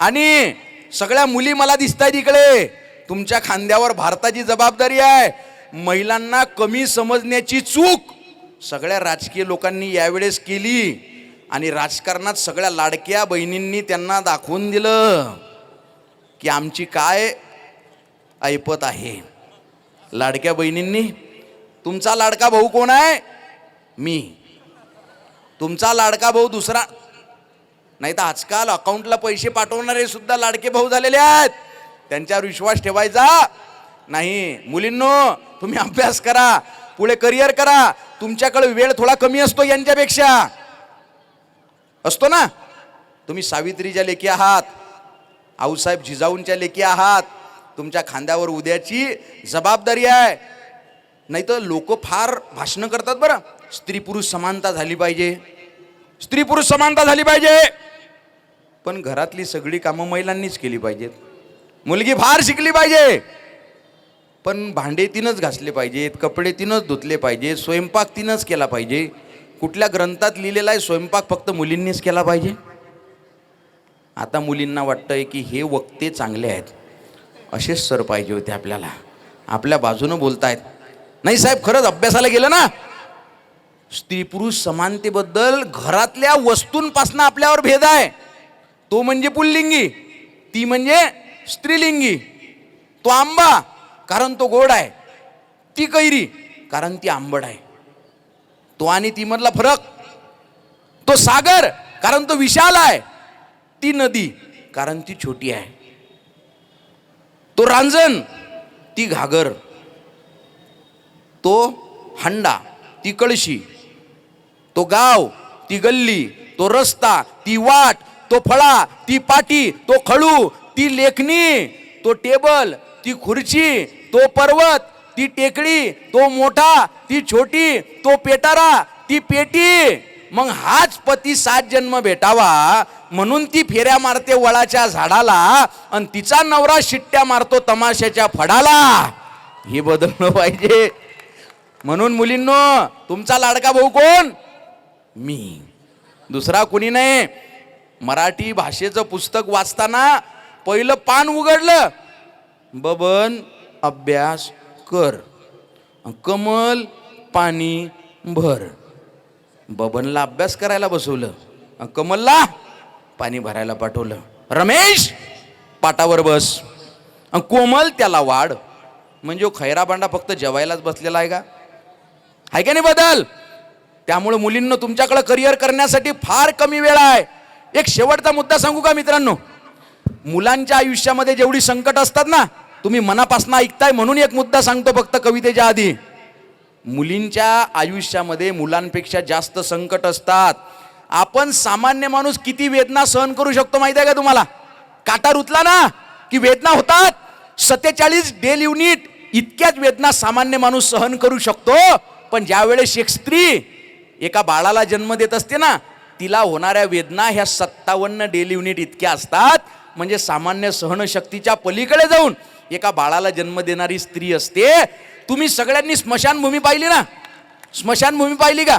आणि सगळ्या मुली मला दिसत आहेत इकडे. तुमच्या खांद्यावर भारताची जबाबदारी आहे. महिलांना कमी समजण्याची चूक सगळ्या राजकीय लोकांनी यावेळेस केली. आणि राजकारणात सगळ्या लाडक्या बहिणींनी त्यांना दाखवून दिलं की आमची काय ऐपत आहे. लाडक्या बहिणींनी तुमचा लाडका भाऊ कोण आहे? मी. तुमचा लाडका भाऊ दुसरा नाही तर आजकाल अकाउंटला पैसे पाठवणारे सुद्धा लाडके भाऊ झालेले आहेत. त्यांच्यावर विश्वास ठेवायचा. नाही मुलींनो तुम्ही अभ्यास करा पुढे करिअर करा. तुमच्याकडे वेळ थोडा कमी असतो यांच्यापेक्षा. असतो ना? तुम्ही सावित्रीच्या लेखी आहात आऊसाहेब जिजाऊंच्या लेखी आहात. तुमच्या खांद्यावर उद्याची जबाबदारी आहे. नाही तर लोक फार भाषणं करतात बरं. स्त्री पुरुष समानता झाली पाहिजे. स्त्री पुरुष समानता झाली पाहिजे. पण घरातली सगळी कामं महिलांनीच केली पाहिजेत. मुलगी फार शिकली पाहिजे. पण भांडे तिनंच घासले पाहिजेत कपडे तिनंच धुतले पाहिजे स्वयंपाक तिनंच केला पाहिजे. कुठल्या ग्रंथात लिहिलेला आहे स्वयंपाक फक्त मुलींनीच केला पाहिजे? आता मुलींना वाटतंय की हे वक्ते चांगले आहेत. असेच सर पाहिजे होते आपल्याला. आपल्या बाजूनं बोलतायत. नाही साहेब खरंच अभ्यासाला गेलं ना? स्त्री पुरुष समानतेबद्दल घरातल्या वस्तूंपासून आपल्यावर भेद आहे. तो म्हणजे पुल्लिंगी ती म्हणजे स्त्रीलिंगी. तो आंबा कारण तो गोड आहे. ती कैरी कारण ती आंबड आहे. तो आणि ती मधला फरक तो सागर कारण तो विशाल आहे. ती नदी कारण ती छोटी आहे. तो रांजण ती घागर. तो हंडा ती कळशी. तो गाव ती गल्ली. तो रस्ता ती वाट तो फळा ती पाटी तो खळू ती लेखणी तो टेबल ती खुर्ची तो पर्वत ती टेकडी तो मोठा ती छोटी तो पेटारा ती पेटी. मग हाच पती सात जन्म भेटावा म्हणून ती फेऱ्या मारते वळाच्या झाडाला आणि तिचा नवरा शिट्ट्या मारतो तमाशाच्या फडाला. हे बदललं पाहिजे. म्हणून मुलींनो तुमचा लाडका भाऊ कोण? मी. दुसरा कुणी नाही. मराठी भाषेचं पुस्तक वाचताना पहिलं पान उघडलं. बबन अभ्यास कर. कमल पाणी भर. बबनला अभ्यास करायला बसवलं. कमलला पाणी भरायला पाठवलं. रमेश पाटावर बस. कोमल त्याला वाढ. म्हणजे हो खैरा बांडा फक्त जेवायलाच बसलेला आहे का? आहे का नाही बदल? त्यामुळे मुलींना तुमच्याकडे करिअर करण्यासाठी फार कमी वेळ आहे. एक शेवटचा मुद्दा सांगू का मित्रांनो? मुलांच्या आयुष्यामध्ये जेवढी संकट असतात ना तुम्ही मनापासून ऐकताय म्हणून एक मुद्दा सांगतो फक्त कवितेच्या आधी. मुलींच्या आयुष्यामध्ये मुलांपेक्षा जास्त संकट असतात. आपण सामान्य माणूस किती वेदना सहन करू शकतो माहिती आहे का तुम्हाला? काटा रुतला ना की वेदना होतात. सत्तेचाळीस डेल युनिट इतक्याच वेदना सामान्य माणूस सहन करू शकतो. पण ज्यावेळेस एक स्त्री एका बाळाला जन्म देत असते ना तिला होणाऱ्या वेदना ह्या सत्तावन्न डेली युनिट इतक्या असतात. म्हणजे सामान्य सहनशक्तीच्या पलीकडे जाऊन एका बाळाला जन्म देणारी स्त्री असते. तुम्ही सगळ्यांनी स्मशानभूमी पाहिली ना? स्मशानभूमी पाहिली का?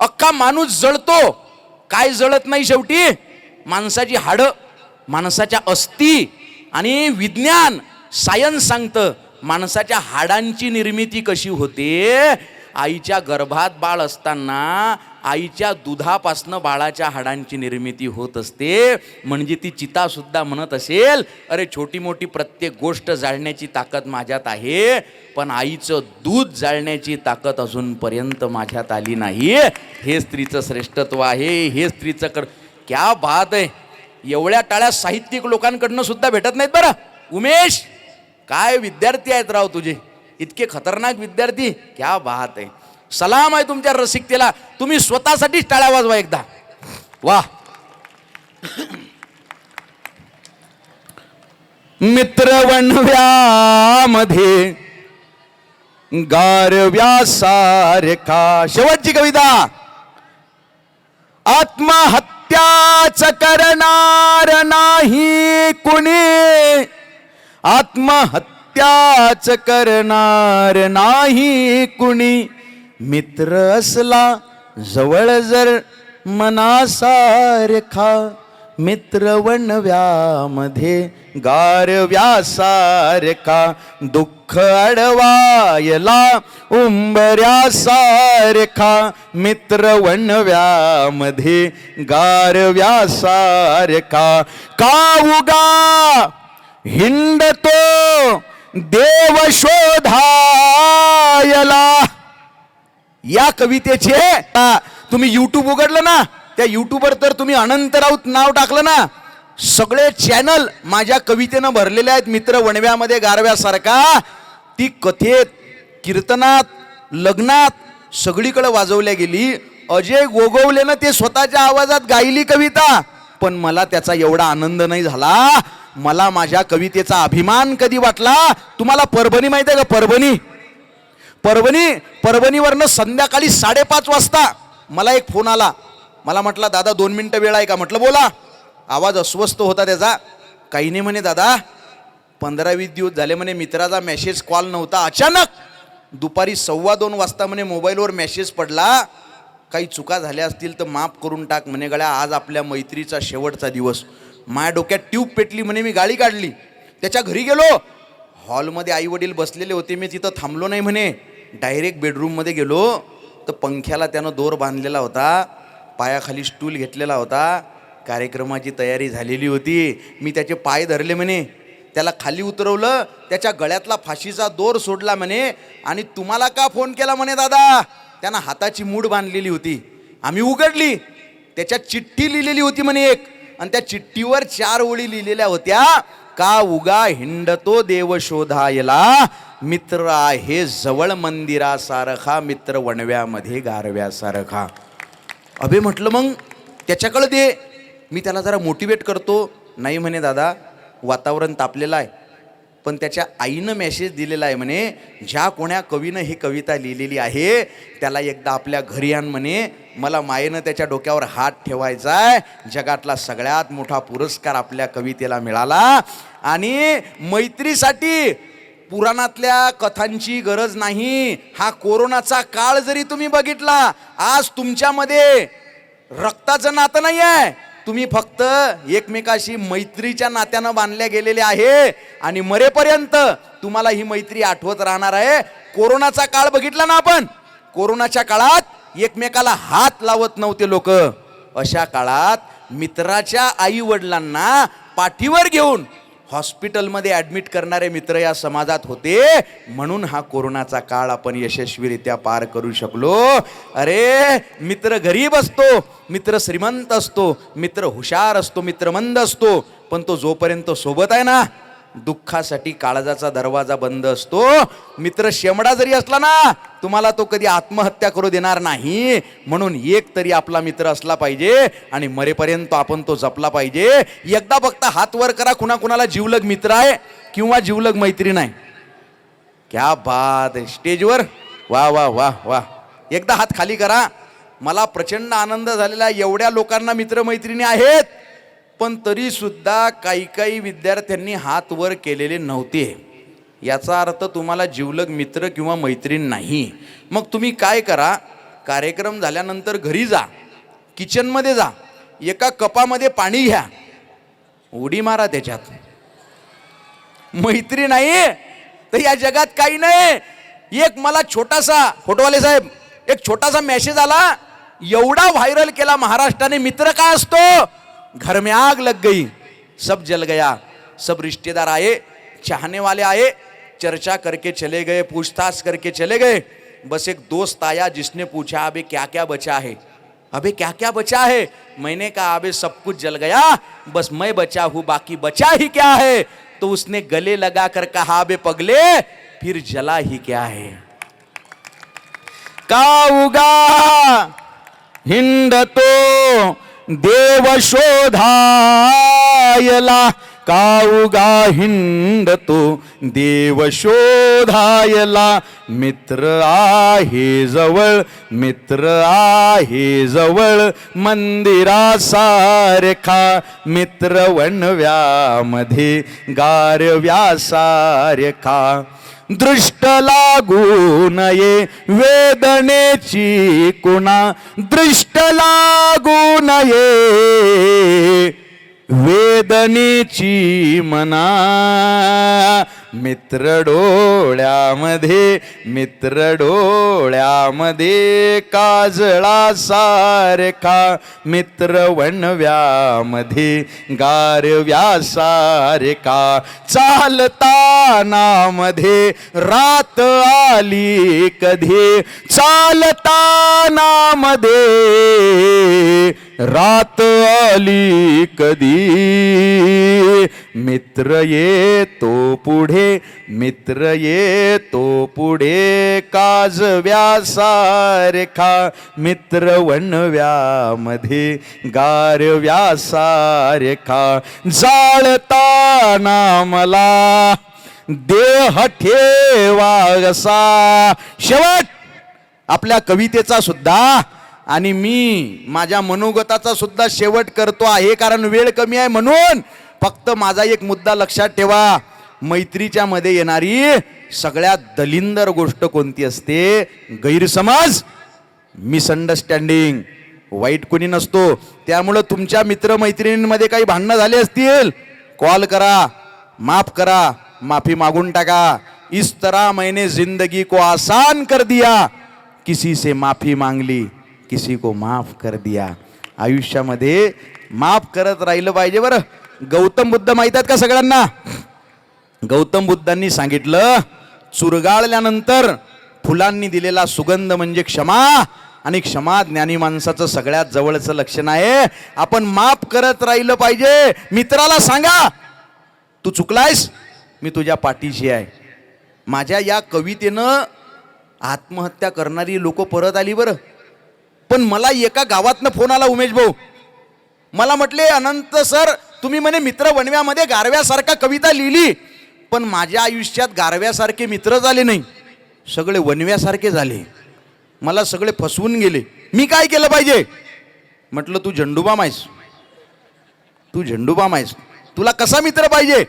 अख्खा माणूस जळतो. काय जळत नाही शेवटी? माणसाची हाडं माणसाच्या अस्थी आणि विज्ञान सायन्स सांगतं माणसाच्या हाडांची निर्मिती कशी होते? आईच्या गर्भात बाळ असताना आईच्या दुधापासनं बाळाच्या हाडांची निर्मिती होत असते. म्हणजे ती चितासुद्धा म्हणत असेल अरे छोटी मोठी प्रत्येक गोष्ट जाळण्याची ताकद माझ्यात आहे पण आईचं दूध जाळण्याची ताकद अजूनपर्यंत माझ्यात आली नाही. हे स्त्रीचं श्रेष्ठत्व आहे हे स्त्रीचं कर क्या बात आहे. एवढ्या टाळ्या साहित्यिक लोकांकडनं सुद्धा भेटत नाहीत बरं. उमेश काय विद्यार्थी आहेत राव तुझे? इतके खतरनाक विद्यार्थी क्या बात आहे सलाम आहे तुमच्या रसिकतेला. तुम्ही स्वतःसाठीच टाळ्या वाजवा एकदा. वा मित्र वणव्यामध्ये गारव्या सारखा शेवटची कविता. आत्महत्याच करणार नाही कुणी. त्याच करणार नाही कुणी. मित्र असला जवळ जर मनासारखा मित्र वणव्यामध्ये गारव्यासारखा दुःख अडवायला उंबऱ्यासारखा मित्र वणव्यामध्ये गारव्यासारखा काऊगा हिंडतो? देव शोधायला. या कवितेचे तुम्ही युट्यूब उघडलं ना त्या युट्यूबवर तर तुम्ही अनंत राऊत नाव टाकलं ना सगळे चॅनल माझ्या कवितेनं भरलेले आहेत मित्र वणव्यामध्ये गारव्यासारखा. ती कथेत कीर्तनात लग्नात सगळीकडे वाजवल्या गेली. अजय गोगवलेनं ते स्वतःच्या आवाजात गायली कविता. पण मला त्याचा एवढा आनंद नाही झाला. मला माझ्या कवितेचा अभिमान कधी वाटला? तुम्हाला परभणी माहिती आहे का? परभणी. परभणी परभणीवरनं संध्याकाळी साडेपाच वाजता मला एक फोन आला. मला म्हटला दादा दोन मिनटं वेळ आहे का? म्हटलं बोला. आवाज अस्वस्थ होता त्याचा. काही नाही म्हणे दादा पंधरा वीस दिवस झाले म्हणे मित्राचा मेसेज कॉल नव्हता. अचानक दुपारी सव्वा दोन वाजता म्हणे मोबाईलवर मेसेज पडला. काही चुका झाल्या असतील तर माफ करून टाक म्हणे गळ्या आज आपल्या मैत्रीचा शेवटचा दिवस. माया डोक्यात ट्यूब पेटली म्हणे मी गाडी काढली. त्याच्या घरी गेलो. हॉलमध्ये आई वडील बसलेले होते मी तिथं थांबलो नाही म्हणे. डायरेक्ट बेडरूममध्ये गेलो. तर पंख्याला त्यानं दोर बांधलेला होता. पायाखाली स्टूल घेतलेला होता. कार्यक्रमाची तयारी झालेली होती. मी त्याचे पाय धरले म्हणे. त्याला खाली उतरवलं. त्याच्या गळ्यातला फाशीचा दोर सोडला म्हणे. आणि तुम्हाला का फोन केला म्हणे दादा? त्यानं हाताची मूड बांधलेली होती. आम्ही उघडली. त्याच्यात चिठ्ठी लिहिलेली होती म्हणे एक. आणि त्या चिठ्ठीवर चार ओळी लिहिलेल्या होत्या. का उगा हिंडतो देव शोधायला? मित्र आहे जवळ मंदिरासारखा मित्र वणव्यामध्ये गारव्यासारखा. अभे म्हटलं मग त्याच्याकडे दे. मी त्याला जरा मोटिवेट करतो. नाही म्हणे दादा वातावरण तापलेलं आहे. पण त्याच्या आईनं मेसेज दिलेला आहे म्हणे ज्या कोण्या कवीनं ही कविता लिहिलेली आहे त्याला एकदा आपल्या घरी आण म्हणे. मला मायेनं त्याच्या डोक्यावर हात ठेवायचा आहे. जगातला सगळ्यात मोठा पुरस्कार आपल्या कवितेला मिळाला. आणि मैत्रीसाठी पुराणातल्या कथांची गरज नाही. हा कोरोनाचा काळ जरी तुम्ही बघितला आज तुमच्यामध्ये रक्ताचं नातं नाही आहे तुम्ही फक्त एकमेकाशी मैत्रीच्या नात्यानं बांधल्या गेलेले आहे आणि मरेपर्यंत तुम्हाला ही मैत्री आठवत राहणार आहे. कोरोनाचा काळ बघितला ना आपण? कोरोनाच्या काळात एकमेकाला हात लावत नव्हते लोक. अशा काळात मित्राच्या आई वडिलांना पाठीवर घेऊन हॉस्पिटलमध्ये ॲडमिट करणारे मित्र या समाजात होते. म्हणून हा कोरोनाचा काळ आपण यशस्वीरित्या पार करू शकलो. अरे मित्र गरीब असतो मित्र श्रीमंत असतो मित्र हुशार असतो मित्रमंद असतो पण तो जोपर्यंत सोबत आहे ना दुःखासाठी काळजाचा दरवाजा बंद असतो. मित्र शेमडा जरी असला ना तुम्हाला तो कधी आत्महत्या करू देणार नाही. म्हणून एक तरी आपला मित्र असला पाहिजे आणि मरेपर्यंत आपण तो जपला पाहिजे. एकदा फक्त हात वर करा कुणा कुणाला जीवलग मित्र आहे किंवा जीवलग मैत्रीण आहे. क्या बात स्टेजवर वा वा वा वा. एकदा हात खाली करा. मला प्रचंड आनंद झालेला एवढ्या लोकांना मित्रमैत्रिणी आहेत. पण तरीसुद्धा काही काही विद्यार्थ्यांनी हात वर केलेले नव्हते. याचा अर्थ तुम्हाला जीवलग मित्र किंवा मैत्रीण नाही. मग तुम्ही काय करा? कार्यक्रम झाल्यानंतर घरी जा. किचनमध्ये जा. एका कपामध्ये पाणी घ्या. उडी मारा त्याच्यात. मैत्री नाही तर या जगात काही नाही एक मला छोटासा फोटोवाले साहेब एक छोटासा मेसेज आला. एवढा व्हायरल केला महाराष्ट्राने मित्र का असतो? घर में आग लग गई, सब जल गया, सब रिश्तेदार आए, चाहने वाले आए, चर्चा करके चले गए, पूछताछ करके चले गए, बस एक दोस्त आया जिसने पूछा, अबे क्या क्या बचा है? अबे क्या क्या बचा है? मैंने कहा, अबे, सब कुछ जल गया, बस मैं बचा हूँ, बाकी बचा ही क्या है? तो उसने गले लगा कर कहा, अबे, पगले, फिर जला ही क्या है? काउगा हिंडतो देव शोधायला काउगा हिंडतो देव शोधायला मित्र आहे जवळ मित्र आहे जवळ मंदिरासारखा मित्र वणव्यामध्ये गारव्यासारखा. दृष्ट लागू नये वेदनेची कुणा. दृष्ट लागू नये वेदनेची मना. मित्र डोळ्यामध्ये मित्र डोळ्यामध्ये काजळा सारखा मित्र वणव्यामध्ये गारव्या सारखा चालताना मध्ये रात आली कधी? चालताना मध्ये रात आली कधी? मित्र ये तो पुढे मित्र ये तो पुढे काजव्या व्यासारेखा मित्र वनव्यामध्ये गार व्यासारेखा जाळताना मला देह ठेवासा शेवट आपल्या कवितेचा सुद्धा आणि मी माझ्या मनोगताचा सुद्धा शेवट करतो आहे कारण वेळ कमी आहे म्हणून फक्त माझा एक मुद्दा लक्षात ठेवा. मैत्रीच्या मध्ये येणारी सगळ्यात दलिंदर गोष्ट कोणती असते? गैरसमज मिसअंडरस्टँडिंग वाईट कोणी नसतो. त्यामुळं तुमच्या मित्रमैत्रिणींमध्ये काही भांडणं झाले असतील? कॉल करा माफ करा माफी मागून टाका. इस तरह मैंने जिंदगी को आसान कर दिया. किसी से माफी मांगली किसी को माफ कर दिया. आयुष्यामध्ये माफ करत राहिलं पाहिजे बरं. गौतम बुद्ध माहीत आहेत का सगळ्यांना? गौतम बुद्धांनी सांगितलं चुरगाळल्यानंतर फुलांनी दिलेला सुगंध म्हणजे क्षमा आणि क्षमा ज्ञानी माणसाचं सगळ्यात जवळचं लक्षण आहे. आपण माफ करत राहिलं पाहिजे. मित्राला सांगा तू चुकलायस? मी तुझ्या पाठीशी आहे. माझ्या या कवितेनं आत्महत्या करणारी लोक परत आली बरं. पण मला एका गावातनं फोन आला उमेश भाऊ. मला म्हटले अनंत सर तुम्ही म्हणे मित्र वणव्यामध्ये गारव्यासारखा कविता लिहिली पण माझ्या आयुष्यात गारव्यासारखे मित्र झाले नाही. सगळे वनव्यासारखे झाले. मला सगळे फसवून गेले. मी काय केलं पाहिजे? म्हटलं तू झंडूबाम आहेस तू झेंडूबाम आहेस तुला कसा मित्र पाहिजे?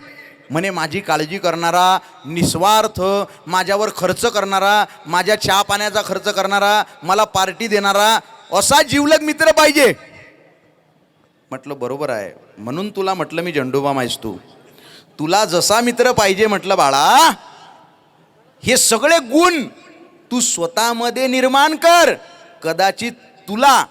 म्हणे माझी काळजी करणारा निस्वार्थ माझ्यावर खर्च करणारा माझ्या चहा पाण्याचा खर्च करणारा मला पार्टी देणारा असा जीवलग मित्र पाहिजे. म्हटलं बरोबर आहे. म्हणून तुला म्हटलं मी झंडूबाम माहीस तू. तुला जसा मित्र पाहिजे म्हटलं बाळा हे सगळे गुण तू स्वतःमध्ये निर्माण कर. कदाचित तुला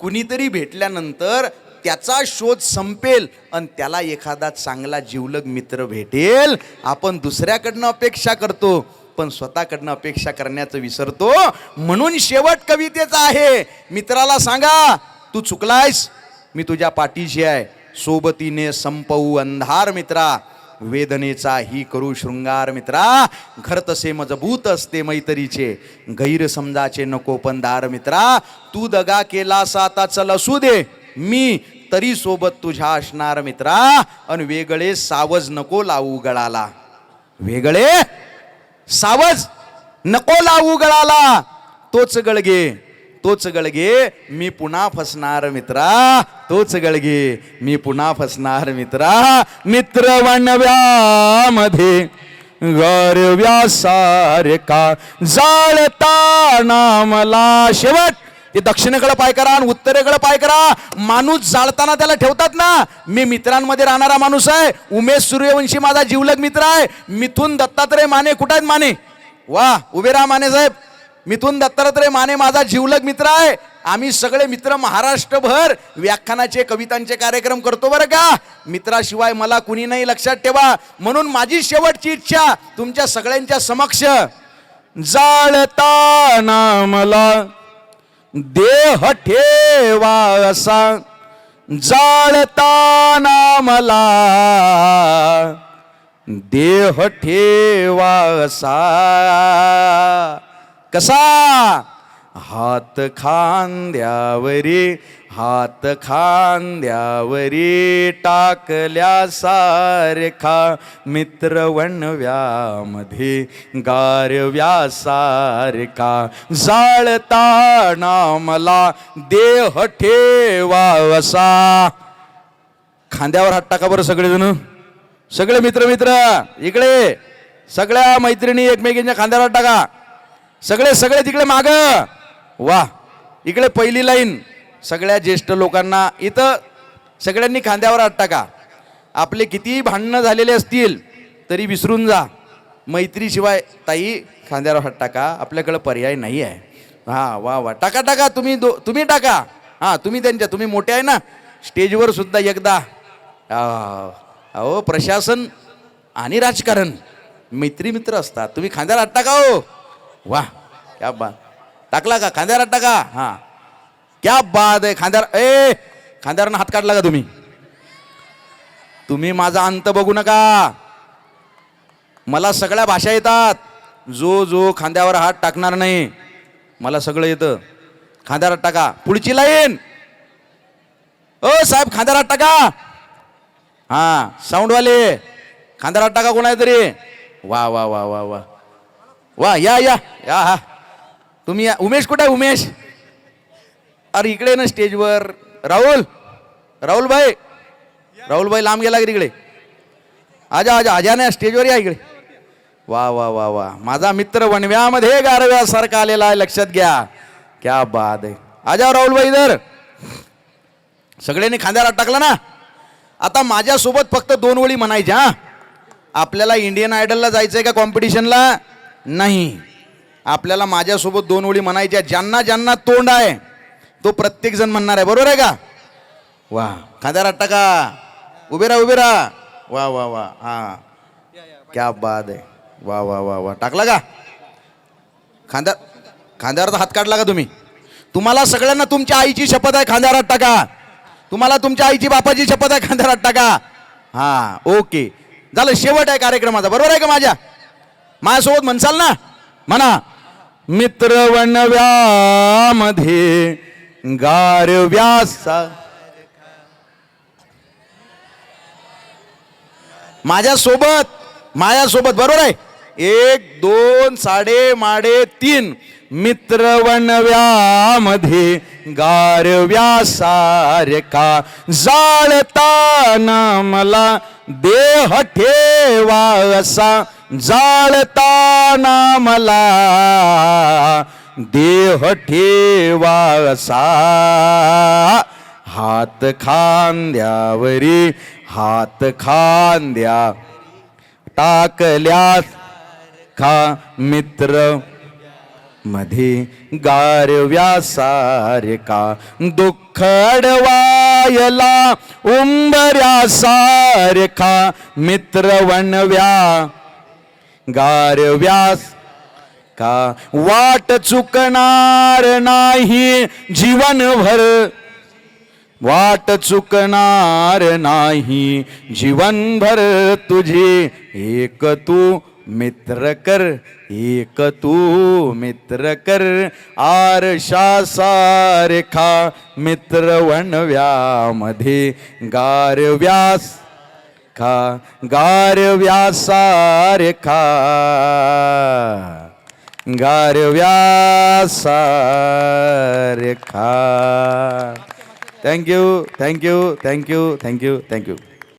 कुणीतरी भेटल्यानंतर त्याचा शोध संपेल आणि त्याला एखादा चांगला जीवलग मित्र भेटेल. आपण दुसऱ्याकडनं अपेक्षा करतो पण स्वतःकडनं अपेक्षा करण्याचं विसरतो. म्हणून शेवट कवितेचा आहे. मित्राला सांगा तू चुकलायस? मी तुझ्या पाठीशी आहे. सोबतीने संपवू अंधार मित्रा. वेदनेचा ही करू शृंगार मित्रा. घर तसे मजबूत असते मैत्रीचे. गैरसमजाचे नको पण दार मित्रा. तू दगा केलास आता चल असू दे. मी तरी सोबत तुझ्या असणार मित्रा. अन वेगळे सावज नको लावू गळाला. वेगळे सावज नको लावू गळाला. तोच गळगे. तोच गळगे मी पुन्हा फसणार मित्रा तोच गळगे मी पुन्हा फसणार मित्रा मित्र वणव्यामध्ये गरव्या सारखा जाळताना मला शेवट ते दक्षिणेकडे पाय करा आणि उत्तरेकडे पाय करा माणूस जाळताना त्याला ठेवतात ना मी मित्रांमध्ये राहणारा माणूस आहे उमेश सूर्यवंशी माझा जीवलग मित्र आहे मिथून दत्तात्रय माने कुठं आहेत माने वा उभे राहा माने साहेब मिथून दत्तात्रय माने माझा जीवलग मित्र आहे. आम्ही सगळे मित्र महाराष्ट्रभर व्याख्यानाचे कवितांचे कार्यक्रम करतो बरं का? मित्राशिवाय मला कुणी नाही लक्षात ठेवा. म्हणून माझी शेवटची इच्छा तुमच्या सगळ्यांच्या समक्ष. जाळताना मला देह ठेवा असा. जाळताना मला देह ठेवा असा. कसा? हात खांद्यावरी हात खांद्यावरी टाकल्या सारखा मित्र वणव्यामध्ये गारव्या सारखा. जाळताना मला देह ठेवावसा. खांद्यावर हात टाका बरं सगळेजण. सगळे मित्र मित्र इकडे. सगळ्या मैत्रिणी एकमेकींच्या खांद्यावर हात टाका. सगळे सगळे तिकडे माग. वा इकडे पहिली लाईन. सगळ्या ज्येष्ठ लोकांना इथं सगळ्यांनी खांद्यावर हात टाका. आपले कितीही भांडणं झालेले असतील तरी विसरून जा. मैत्रीशिवाय ताई खांद्यावर हात टाका. आपल्याकडं पर्याय नाही आहे. हां वा वा. टाका टाका. तुम्ही दो तुम्ही टाका. हां तुम्ही त्यांच्या तुम्ही मोठे आहे ना. स्टेजवर सुद्धा एकदा. अहो प्रशासन आणि राजकारण. मैत्री मित्र असतात. तुम्ही खांद्यावर हात टाका हो. वा क्या बा टाकला का? खांद्यावर हात टाका. हा. क्या बाद आहे खांद्यावर. ए खांद्यावरनं हात काढला का तुम्ही? तुम्ही माझा अंत बघू नका. मला सगळ्या भाषा येतात. जो जो खांद्यावर हात टाकणार नाही मला सगळं येतं. खांद्यावर टाका. पुढची लाईन. ओ साहेब खांद्यावर हात टाका. हा साऊंडवाले खांद्यावर हात टाका कोणा आहे तरी. वा वा वा वा वा. वा या या. या हा. तुम्ही या. उमेश कुठे आहे उमेश? अरे इकडे ना स्टेजवर. राहुल राहुल भाई. राहुल भाई लांब गेला की तिकडे? आजा आजा आजा ना स्टेजवर या इकडे. वा वा वा वा. माझा मित्र वणव्यामध्ये गारव्यासारखा आलेला आहे. लक्षात घ्या. क्या बाद आहे. आजा राहुल भाई इधर. सगळ्यांनी खांद्याला टाकला ना? आता माझ्यासोबत फक्त दोन ओळी म्हणायच्या आपल्याला इंडियन आयडलला जायचंय का कॉम्पिटिशनला नाही. आपल्याला माझ्यासोबत दोन ओळी म्हणायच्या ज्यांना ज्यांना तोंड आहे तो प्रत्येक जण म्हणणार आहे. बरोबर आहे का? वा. खांद्याला टाका. उभे राहा उभे राहा. वा वा वा. हा. क्या बाद आहे. वा वा वा वा. टाकला का? खांद्या खांद्यावरचा हात काढला का तुम्ही? तुम्हाला सगळ्यांना तुमच्या आईची शपथ आहे खांद्यावर टाका. तुम्हाला तुमच्या आईची बापाची शपथ आहे खांद्यावर टाका. हा ओके. झालं शेवट आहे कार्यक्रमाचा. बरोबर आहे का माझ्या? माझ्यासोबत म्हणसाल ना? म्हणा. मित्र वनव्यामध्ये गारव्यासा माझ्यासोबत माझ्यासोबत बरोबर आहे? एक दोन साडे माडे तीन. मित्र वनव्यामध्ये गार जाळताना मला देह ठेवा असा. जाळताना मला देह ठेवा असा हात खांद्यावरी हात खांद्या. टाकल्यास खा मित्र? मध्ये गार व्यासारखा दुःख अडवायला उंबऱ्यासारखा मित्र वणव्या. गार व्यास. का वाट चुकणार नाही जीवनभर? वाट चुकणार नाही जीवनभर तुझे. एक तू मित्र कर एक तू मित्र कर. आरशा सारखा मित्र वनव्यामध्ये गार व्यास. खा गार व्यासारखा गार व्यासारखा thank you thank you thank you thank you thank you